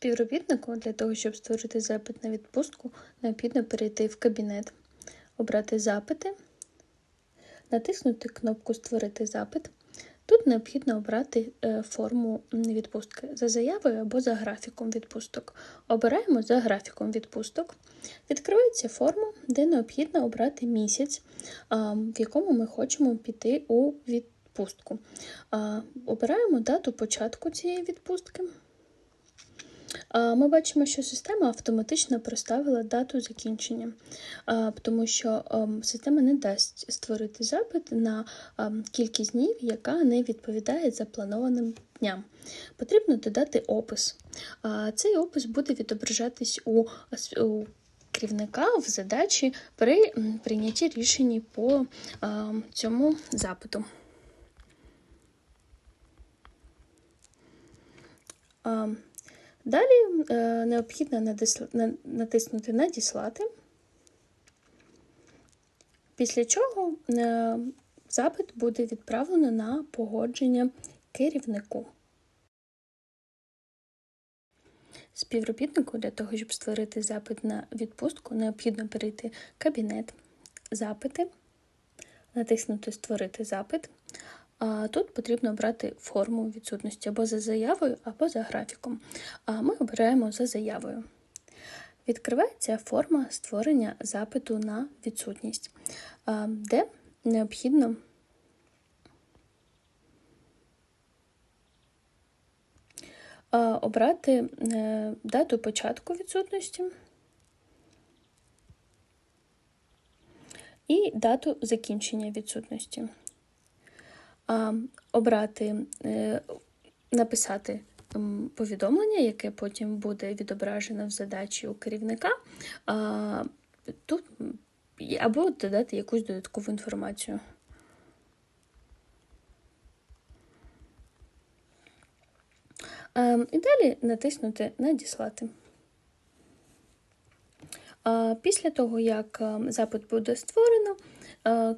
Співробітнику для того, щоб створити запит на відпустку, необхідно перейти в кабінет, обрати запити, натиснути кнопку Створити запит. Тут необхідно обрати е, форму відпустки за заявою або за графіком відпусток. Обираємо за графіком відпусток. Відкривається форма, де необхідно обрати місяць, в якому ми хочемо піти у відпустку. Обираємо дату початку цієї відпустки. Ми бачимо, що система автоматично проставила дату закінчення, тому що ем, система не дасть створити запит на ем, кількість днів, яка не відповідає запланованим дням. Потрібно додати опис. Цей опис буде відображатись у керівника в задачі при прийнятті рішень по ем, цьому запиту. Далі е, необхідно натиснути Надіслати, після чого е, запит буде відправлено на погодження керівнику. Співробітнику для того, щоб створити запит на відпустку, необхідно перейти Кабінет, запити, натиснути Створити запит. Тут потрібно обрати форму відсутності або за заявою, або за графіком. А Ми обираємо за заявою. Відкривається форма створення запиту на відсутність, де необхідно обрати е, дату початку відсутності і дату закінчення відсутності обрати, е, написати повідомлення, яке потім буде відображено в задачі у керівника, тут або додати якусь додаткову інформацію. І далі натиснути Надіслати. Після того, як запит буде створено,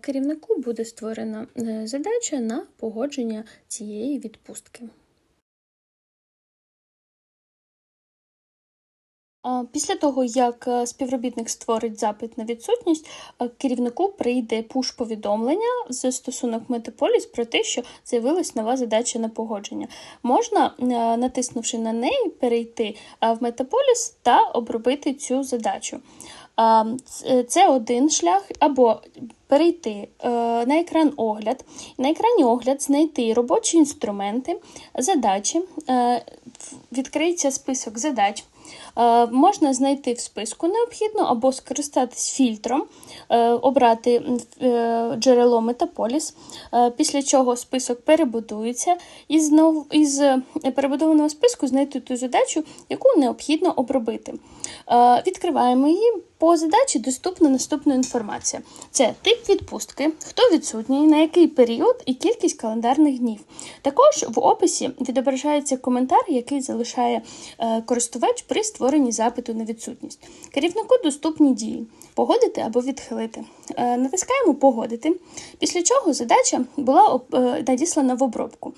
керівнику буде створена е, задача на погодження цієї відпустки. Після того, як е, співробітник створить запит на відсутність, е, керівнику прийде пуш-повідомлення з стосунок Метаполіс про те, що з'явилась нова задача на погодження. Можна, натиснувши на неї, перейти в Метаполіс та обробити цю задачу. Це один шлях, або перейти е, на екран огляд, на екрані огляд знайти робочі інструменти, задачі, е, відкриється список задач. Е, можна знайти в списку необхідно або скористатись фільтром, обрати джерело Метаполіс, після чого список перебудується, і знову із перебудованого списку знайти ту задачу, яку необхідно обробити. Відкриваємо її. По задачі доступна наступна інформація: це тип відпустки, хто відсутній, на який період і кількість календарних днів. Також в описі відображається коментар, який залишає е, користувач при створенні запиту на відсутність. Керівнику доступні дії. Погодити або відхилити. Е, натискаємо Погодити, після чого задача була е, надіслана в обробку.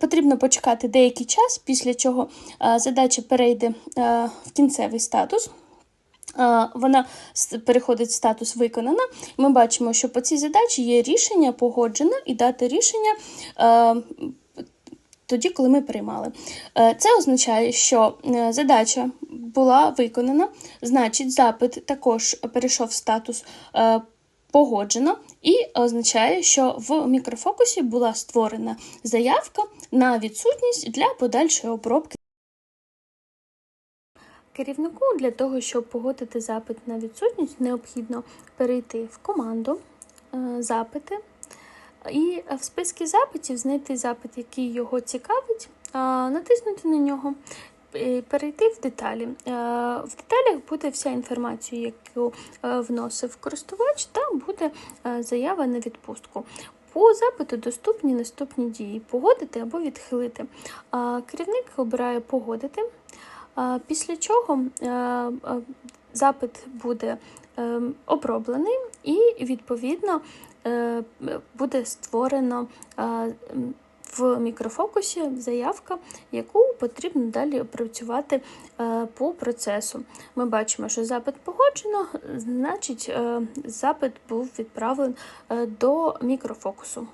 Потрібно почекати деякий час, після чого задача перейде в кінцевий статус вона переходить в статус виконана. Ми бачимо, що по цій задачі є рішення погоджено і дати рішення. Тоді, коли ми приймали. Це означає, що е, задача була виконана, значить, запит також перейшов в статус е, погоджено, і означає, що в мікрофокусі була створена заявка на відсутність для подальшої обробки. Керівнику для того, щоб погодити запит на відсутність, необхідно перейти в команду е, запити і в списку запитів знайти запит, який його цікавить, натиснути на нього. Перейти в деталі. Е, в деталях буде вся інформація, яку е, вносив користувач, та буде заява на відпустку. По запиту доступні наступні дії: погодити або відхилити. Керівник обирає погодити. Після чого е, е, запит буде е, оброблений і, відповідно, буде створено в мікрофокусі заявка, яку потрібно далі опрацювати по процесу. Ми бачимо, що запит погоджено, значить, запит був відправлений до мікрофокусу.